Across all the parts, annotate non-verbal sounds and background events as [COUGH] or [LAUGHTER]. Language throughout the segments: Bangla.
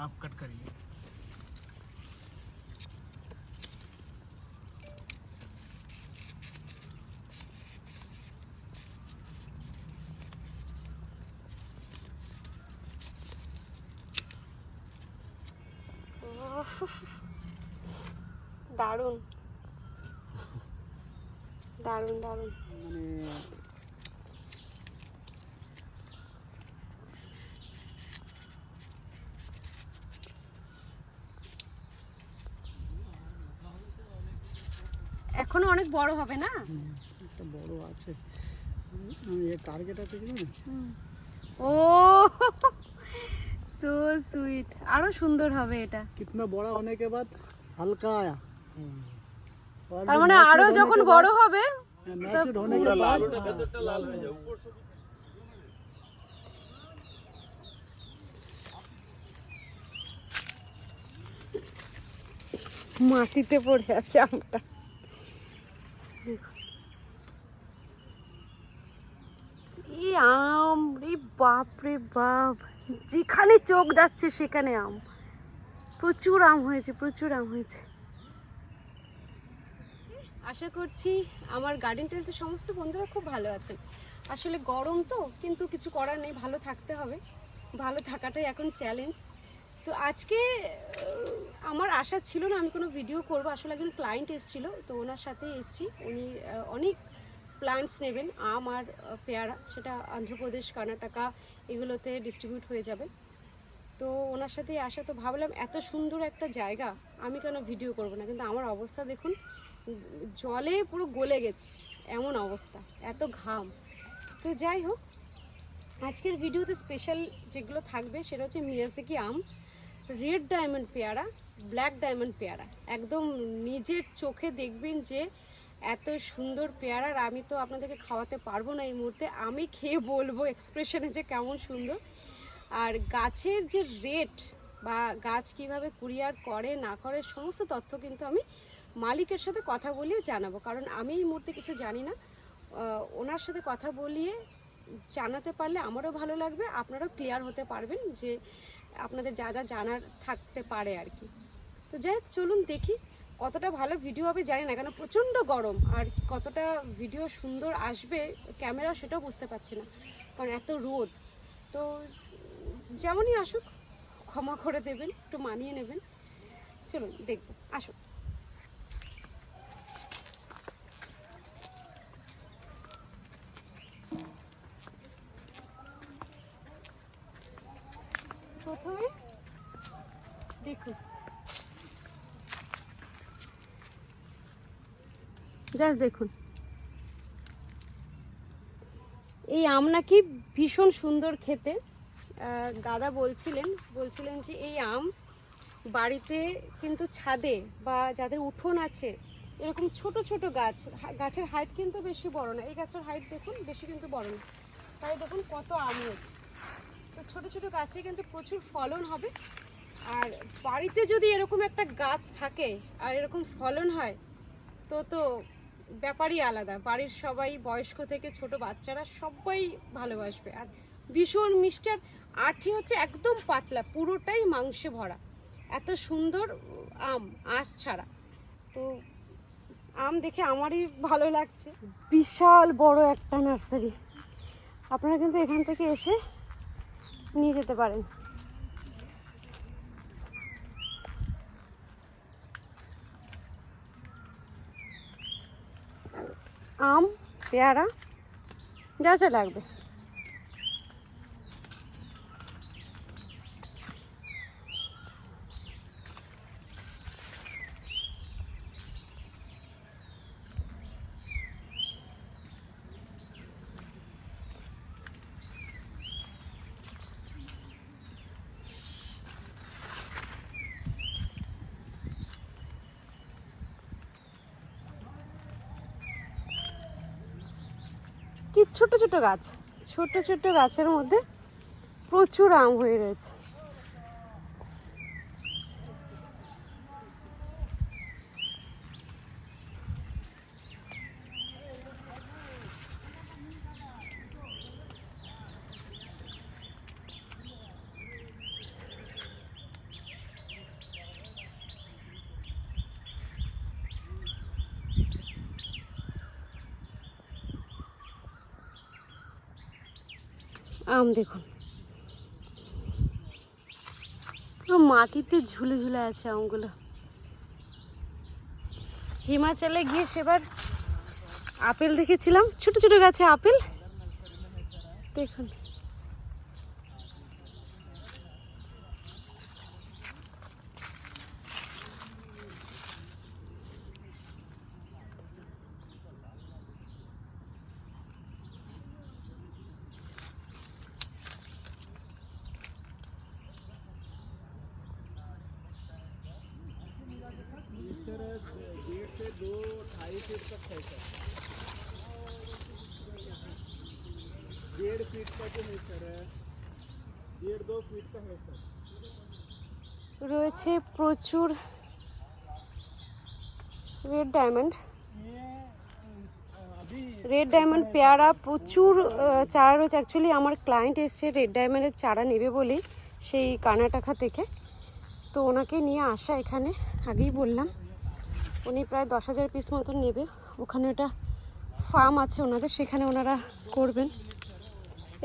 आप कट करिए দারুণ দারুণ দারুণ এখনও অনেক বড় হবে না? একটা বড় আছে। এর টার্গেট আছে কি ও সো সুইট আরও সুন্দর হবে এটা। কিতনা বড় বাদ হালকা আয়া। তার মানে আরও যখন বড় হবে হ্যাঁ, মাটিতে পড়ে আছে আমটা। এই আম রে বাপ রে বাপ। যেখানে চোখ যাচ্ছে সেখানে আম। প্রচুর আম হয়েছে, প্রচুর আম হয়েছে। আশা করছি আমার গার্ডেন টেলসের সমস্ত বন্ধুরা খুব ভালো আছেন। আসলে গরম তো, কিন্তু কিছু করার নেই, ভালো থাকতে হবে। ভালো থাকাটাই এখন চ্যালেঞ্জ তো আজকে আমার আশা ছিল না আমি কোনো ভিডিও করব। আসলে একজন ক্লায়েন্ট এসেছিল, তো ওনার সাথে এসেছি। উনি অনেক প্লান্টস নেবেন, আম আর পেয়ারা, সেটা অন্ধ্রপ্রদেশ কর্ণাটকা, এগুলোতে ডিস্ট্রিবিউট হয়ে যাবে। তো ওনার সাথে আসা তো ভাবলাম, এত সুন্দর একটা জায়গা, আমি কেন ভিডিও করব না? কিন্তু আমার অবস্থা দেখুন, জলে পুরো গলে গেছে, এমন অবস্থা, এত ঘাম। তো যাই হোক, আজকের ভিডিওতে স্পেশাল যেগুলো থাকবে, সেটা হচ্ছে মিয়াজাকি আম রেড ডায়মন্ড পেয়ারা ব্ল্যাক ডায়মন্ড পেয়ারা। একদম নিজের চোখে দেখবেন যে এত সুন্দর পেয়ারা আর আমি তো আপনাদেরকে খাওয়াতে পারব না এই মুহূর্তে। আমি খেয়ে বলব এক্সপ্রেশনে যে কেমন সুন্দর। আর গাছের যে রেট বা গাছ কীভাবে কুরিয়ার করে, না করে, সমস্ত তথ্য কিন্তু আমি মালিকের সাথে কথা বলিয়ে জানাব। কারণ আমি এই মুহূর্তে কিছু জানি না। ওনার সাথে কথা বলিয়ে জানাতে পারলে আমারও ভালো লাগবে, আপনারাও ক্লিয়ার হতে পারবেন যে আপনাদের যা যা জানার থাকতে পারে আর কি। তো যাই চলুন দেখি কতটা ভালো ভিডিও হবে জানি না, কেন প্রচণ্ড গরম। আর কতটা ভিডিও সুন্দর আসবে ক্যামেরা সেটাও বুঝতে পারছি না, কারণ এত রোদ। তো যেমনই আসুক, ক্ষমা করে দেবেন, একটু মানিয়ে নেবেন। চলুন, দেখব, আসুন প্রথমে দেখুন জাস্ট দেখুন। এই আম নাকি ভীষণ সুন্দর খেতে। দাদা বলছিলেন বলছিলেন যে এই আম বাড়িতে কিন্তু ছাদে বা যাদের উঠোন আছে, এরকম ছোট ছোট গাছ গাছের হাইট কিন্তু বেশি বড় না। এই গাছের হাইট দেখুন, বেশি কিন্তু বড় না। তাই দেখুন কত আম হয়েছে। তো ছোট ছোট গাছে কিন্তু প্রচুর ফলন হবে। আর বাড়িতে যদি এরকম একটা গাছ থাকে, আর এরকম ফলন হয়, তো তো ব্যাপারই আলাদা। বাড়ির সবাই বয়স্ক থেকে ছোট বাচ্চারা সবাই ভালোবাসবে। আর ভীষণ মিষ্টি আর আঠি হচ্ছে একদম পাতলা, পুরোটাই মাংসে ভরা। এত সুন্দর আম, আঁশ ছাড়া। তো আম দেখে আমারই ভালো লাগছে। বিশাল বড় একটা নার্সারি। আপনারা কিন্তু এখান থেকে এসে নিয়ে যেতে পারেন। আম পেয়ারা যা যা লাগবে। কি ছোট ছোট গাছ? ছোট ছোট গাছের মধ্যে প্রচুর আম হয়ে রয়েছে। আম দেখুন। পুরো মাটিতে ঝুলে ঝুলে আছে আমগুলো। হিমাচলে গিয়ে সেবার আপেল দেখেছিলাম। ছোট ছোট গাছে আপেল। দেখুন। फीट तक है सर डेढ़ फीट का जो है सर डेढ़ दो फीट का है सर রয়েছে প্রচুর রেড ডায়মন্ড ये अभी রেড ডায়মন্ড পেয়ারা প্রচুর আহ, চারা রয়েছে অ্যাকচুয়ালি আমার ক্লায়েন্ট এসছে রেড ডায়মন্ডের চারা নেবে বলেই সেই কর্ণাটকা থেকে তো ওনাকে নিয়ে আসা এখানে আগেই বললাম উনি প্রায় দশ হাজার পিস মতন নেবে। ওখানে একটা ফার্ম আছে ওনাদের, সেখানে ওনারা করবেন।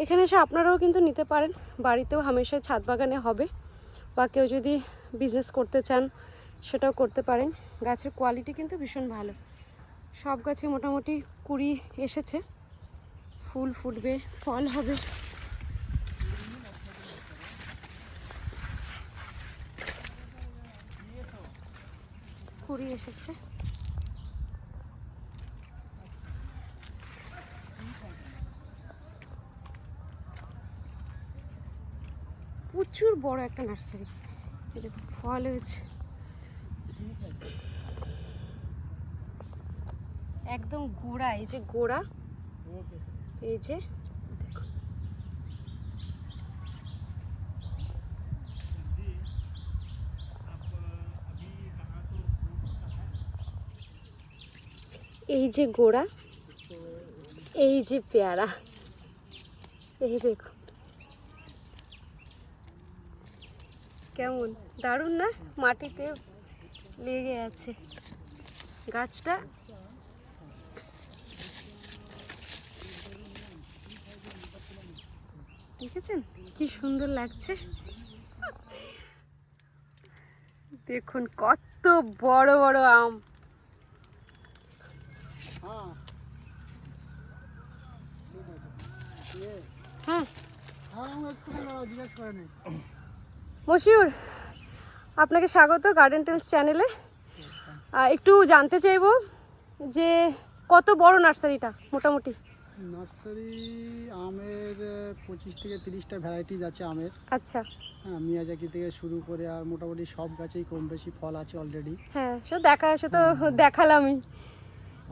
এখানে এসে আপনারাও কিন্তু নিতে পারেন। বাড়িতেও হামেশা ছাদ বাগানে হবে। বা কেউ যদি বিজনেস করতে চান, সেটাও করতে পারেন। গাছের কোয়ালিটি কিন্তু ভীষণ ভালো। সব গাছে মোটামুটি কুড়ি এসেছে। ফুল ফুটবে, ফল হবে। কুড়ি এসেছে। প্রচুর বড় একটা নার্সারি। দেখুন ফল হয়েছে। একদম গোড়া এই যে গোড়া এই যে এই যে গোড়া, এই যে পেয়ারা, এই দেখুন কেমন? দারুণ না? মাটিতে লেগে আছে। গাছটা দেখেছেন? কি সুন্দর লাগছে। দেখুন, কত বড় বড় আম। হ্যাঁ। মশিউর আপনাকে স্বাগত গার্ডেন টেলস চ্যানেলে একটু জানতে চাইব যে কত বড় নার্সারিটা মোটামুটি? নার্সারি আমের পঁচিশ থেকে তিরিশটা ভ্যারাইটিজ আছে আমের। আচ্ছা। হ্যাঁ মিয়াজাকি থেকে শুরু করে আর মোটামুটি সব গাছেই কম বেশি ফল আছে অলরেডি হ্যাঁ সে দেখা সে তো হ্যাঁ। দেখালামই।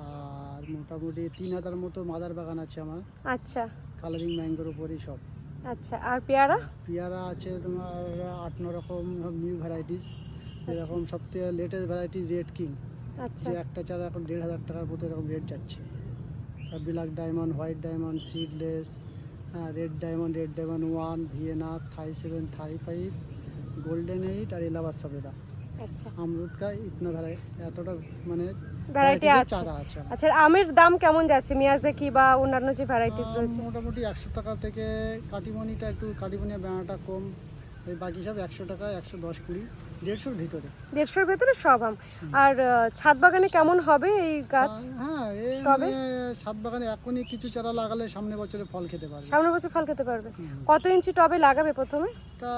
আর মোটামুটি তিন হাজার মতো মাদার বাগান আছে আমার। আচ্ছা। কালারিং ম্যাঙ্গোর উপরই সব। আচ্ছা আর পেয়ারা? পেয়ারা আছে তোমার আট ন রকম নিউ ভ্যারাইটিস যেরকম সবথেকে লেটেস্ট ভ্যারাইটি রেড কিং আচ্ছা। একটা চারা এখন দেড় হাজার টাকার মতো এরকম রেট যাচ্ছে। আর black diamond white diamond seedless red diamond red diamond one Vienna Thai seven Thai five golden eight আর এলাবাস সবেদা। আচ্ছা। আমরুদ কা ইতনা ভ্যারাইটি এতটা মানে ভ্যারাইটি আছে। আছে আচ্ছা আমের দাম কেমন যাচ্ছে? মিয়াজাকি বা অন্যান্য যে ভ্যারাইটিস রয়েছে? মোটামুটি একশো টাকা থেকে কাটিমনিটা একটু কাটিমনি ব্যানাটা কম। এই বাকি সব একশো টাকা একশো দশ কুড়ি দেড়শোর ভিতরে। দেড়শোর ভেতরে সব আম। আর ছাদ বাগানে কেমন হবে এই গাছ? হ্যাঁ টবে? মানে ছাদ বাগানে এখনই কিছু চারা লাগালে সামনে বছরে ফল খেতে পারবে। সামনের বছর ফল খেতে পারবে। কত ইঞ্চি টবে লাগাবে প্রথমে? তা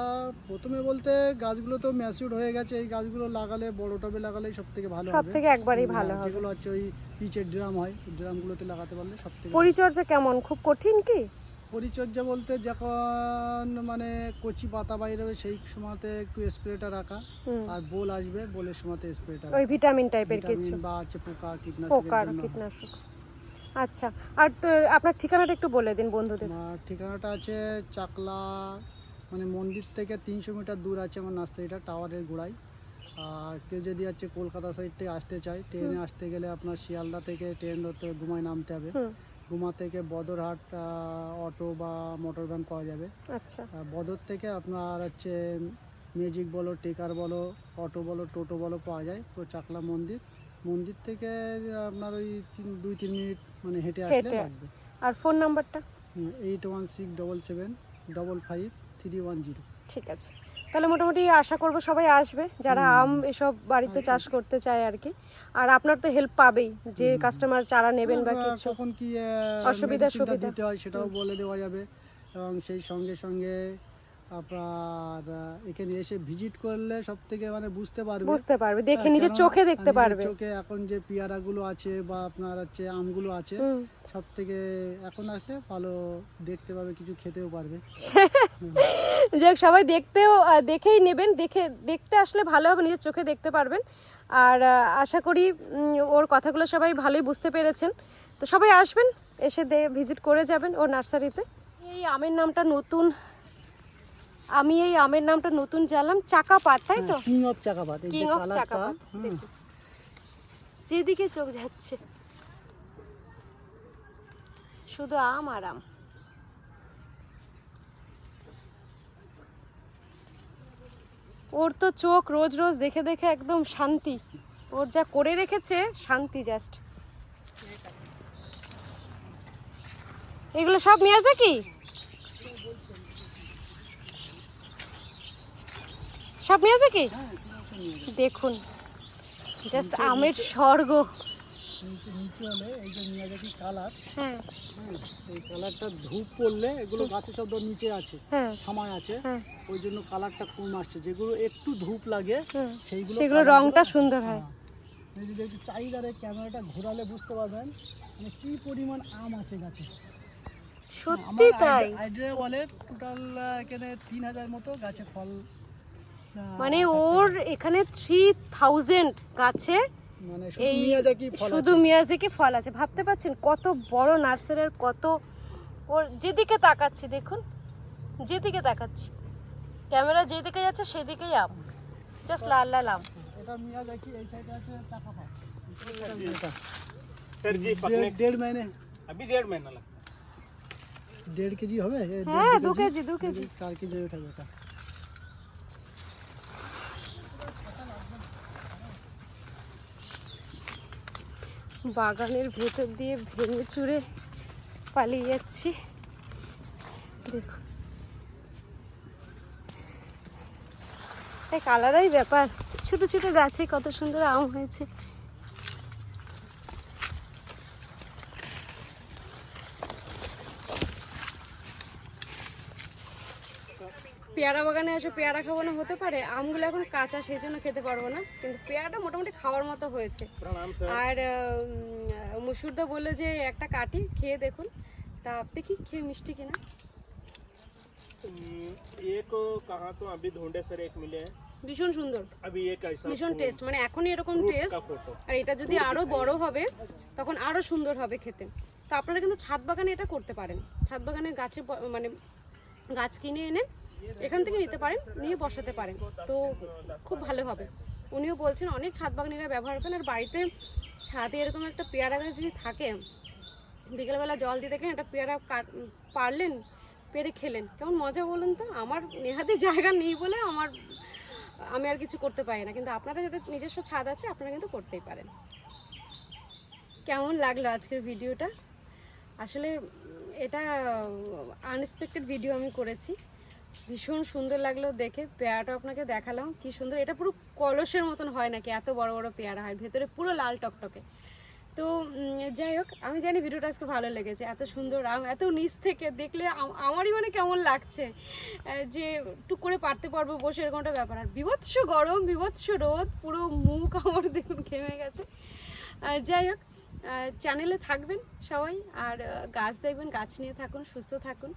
প্রথমে বলতে গাছগুলো তো ম্যাচিউর হয়ে গেছে এই গাছগুলো লাগালে বড় টবে লাগালে সব থেকে ভালো সব হবে। থেকে একবারই ভালো হ্যাঁ, হবে। যেগুলো হচ্ছে ওই পিচের ড্রাম হয় ড্রামগুলোতে লাগাতে পারলে সব থেকে পরিচর্যা কেমন? খুব কঠিন কি? পরিচর্যা বলতে যখন মানে কচি পাতা বাইরে হবে সেই সময়তে একটু স্প্রেটা রাখা। আর বোল আসবে বোলের সময়তে স্প্রেটা ওই ভিটামিন টাইপের কিছু। বা হচ্ছে পোকা কীটনাশকের পোকার কীটনাশক। আচ্ছা আর তো আপনার ঠিকানাটা একটু বলে দিন বন্ধুদের। আমার ঠিকানাটা আছে চাকলা মানে মন্দির থেকে তিনশো মিটার দূর আছে আমার নার্সারিটা টাওয়ারের গোড়ায়। আর কেউ যদি হচ্ছে কলকাতা সাইড থেকে আসতে চায় ট্রেনে আসতে গেলে আপনার শিয়ালদা থেকে ট্রেন ধরতে গুমায় নামতে হবে। গুমা থেকে বদরহাট অটো বা মোটর ভ্যান পাওয়া যাবে। আচ্ছা। বদর থেকে আপনার হচ্ছে ম্যাজিক বলো টেকার বলো অটো বলো টোটো বলো পাওয়া যায়। তো চাকলা মন্দির। মন্দির থেকে আপনার ওই তিন দুই তিন মিনিট মানে হেঁটে আসলে। লাগবে। আর ফোন নাম্বারটা? Eight one six double seven double five three one zero. ঠিক আছে। তাহলে মোটামুটি আশা করব সবাই আসবে যারা আম এসব বাড়িতে চাষ করতে চায় আর কি। আর আপনার তো হেল্প পাবেই যে কাস্টমার চারা নেবেন বা কিছু। কখন কি অসুবিধা, সুবিধা। দিতে হয় সেটাও বলে দেওয়া যাবে। এবং সেই সঙ্গে সঙ্গে আপনার এখানে এসে ভিজিট করলে সব থেকে মানে বুঝতে পারবে। বুঝতে পারবে দেখে হ্যাঁ, নিজের চোখে দেখতে পারবে। চোখে এখন যে পেয়ারাগুলো আছে বা আপনার হচ্ছে আমগুলো আছে। সব থেকে এখন আসলে ভালো দেখতে পাবে কিছু খেতেও পারবে। [LAUGHS] যাক সবাই দেখতেও দেখেই নেবেন দেখে দেখতে আসলে ভালো হবে নিজের চোখে দেখতে পারবেন। আর আশা করি ওর কথাগুলো সবাই ভালোই বুঝতে পেরেছেন। তো সবাই আসবেন এসে ভিজিট করে যাবেন ওর নার্সারিতে। এই আমের নামটা নতুন আমি এই আমের নামটা নতুন জানলাম চাকা পাত তাই তো? King of Chakapat king of Chakapat যেদিকে চোখ যাচ্ছে শুধু আম আর আম। ওর তো চোখ রোজ রোজ দেখে দেখে একদম শান্তি। ওর যা করে রেখেছে শান্তি জাস্ট এগুলো সব নিয়ে কি? সব নিয়ে কি? দেখুন জাস্ট আমের স্বর্গ। হ্যাঁ। এই কালারটা ধূপ পড়লে এগুলো গাছে সব নিচে আছে হ্যাঁ। ছামায় আছে হ্যাঁ। ওই জন্য কালারটা কম আসছে। যেগুলো একটু ধূপ লাগে সেইগুলো সেগুলো colour রংটা সুন্দর হয়। যদি ক্যামেরাটা ঘোরালে বুঝতে পারবেন মানে কি পরিমাণ আম আছে গাছে। সত্যি তাই? আইডিয়া বলে টোটাল এখানে তিন হাজার মতো গাছে ফল মানে থাকতে ওর পারে। এখানে থ্রি থাউজেন্ড গাছে মানে শুধু এই মিয়াজাকি ফল শুধু মিয়াজিকে ফল আছে ভাবতে পারছেন কত বড় নার্সারির কত ওর যেদিকে তাকাচ্ছি দেখুন যেদিকে তাকাচ্ছি ক্যামেরা যেদিকে যাচ্ছে সেদিকেই আম জাস্ট লাল লাল আম আছে। এটা মিয়াজাকি এই সাইডে আছে টাকা পাও सर जी पकने দেড় মাইনে अभी डेढ़ महीना लगता দেড় কেজি হবে এ, দেড় হ্যাঁ দু দু কেজি দু কেজি চার কেজি উঠাবে এটা বাগানের ভেতর দিয়ে ভেঙে চুড়ে পালিয়ে যাচ্ছি। দেখুন। এক আলাদাই ব্যাপার। ছোট ছোট গাছে কত সুন্দর আম হয়েছে। পেয়ারা বাগানে এসে পেয়ারা খাবো না হতে পারে আমগুলো এখন কাঁচা সেই জন্য খেতে পারবো না কিন্তু পেয়ারাটা মোটামুটি খাওয়ার মতো হয়েছে प्रणाम सर আর উম, মুসুরদা বললো যে একটা কাটি খেয়ে দেখুন তা দেখি খেয়ে মিষ্টি কিনা हम्म, एक कहा तो अभी ढूंढे सर एक मिले हैं ভীষণ সুন্দর अभी एक ऐसा ভীষণ টেস্ট মানে এখনই এরকম फ्रूट টেস্ট का फोटो আর এটা যদি আরো বড় হবে তখন আরো সুন্দর হবে খেতে তো আপনারা কিন্তু ছাদ বাগানে এটা করতে পারেন ছাদ বাগানে গাছে ব- মানে গাছ কিনে এনে এখান থেকে নিতে পারেন, নিয়ে বসাতে পারেন। তো খুব ভালো হবে। উনিও বলছেন, অনেক ছাদ বাগানিরা ব্যবহার করেন, আর বাড়িতে ছাদে এরকম একটা পেয়ারা গাছ যদি থাকে, বিকেলবেলা জল দিয়ে দেখেন, একটা পেয়ারা পারলেন, পেরে খেলেন। কেমন মজা বলুন তো? আমার নেহাতে জায়গা নেই বলে আমার, আমি আর কিছু করতে পারি না। কিন্তু আপনাদের যাদের নিজস্ব ছাদ আছে, আপনারা কিন্তু করতেই পারেন। কেমন লাগল আজকের ভিডিওটা? আসলে এটা আনএক্সপেক্টেড ভিডিও আমি করেছি। ভীষণ সুন্দর লাগল দেখে। পেয়ারাটা আপনাকে দেখালাম। কি সুন্দর। এটা পুরো কলসের মতন হয় নাকি? এত বড় বড় পেয়ারা হয়, ভেতরে পুরো লাল টকটকে। তো যাই হোক, আমি জানি ভিডিওটা আজকে ভালো লেগেছে, এত সুন্দর আম, এত নিচ থেকে দেখলে আমারই মানে কেমন লাগছে যে টুক করে পারতে পারব বসে এরকম ব্যাপার। আর বিভৎস গরম, বিভৎস রোদ, পুরো মুখ আমার [LAUGHS] দেখুন ঘেমে গেছে। যাই হোক চ্যানেলে থাকবেন সবাই, আর গাছ দেখবেন, গাছ নিয়ে থাকুন, সুস্থ থাকুন।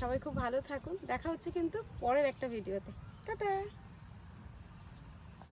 সবাই খুব ভালো থাকুন। দেখা হচ্ছে কিন্তু পরের একটা ভিডিওতে। টাটা!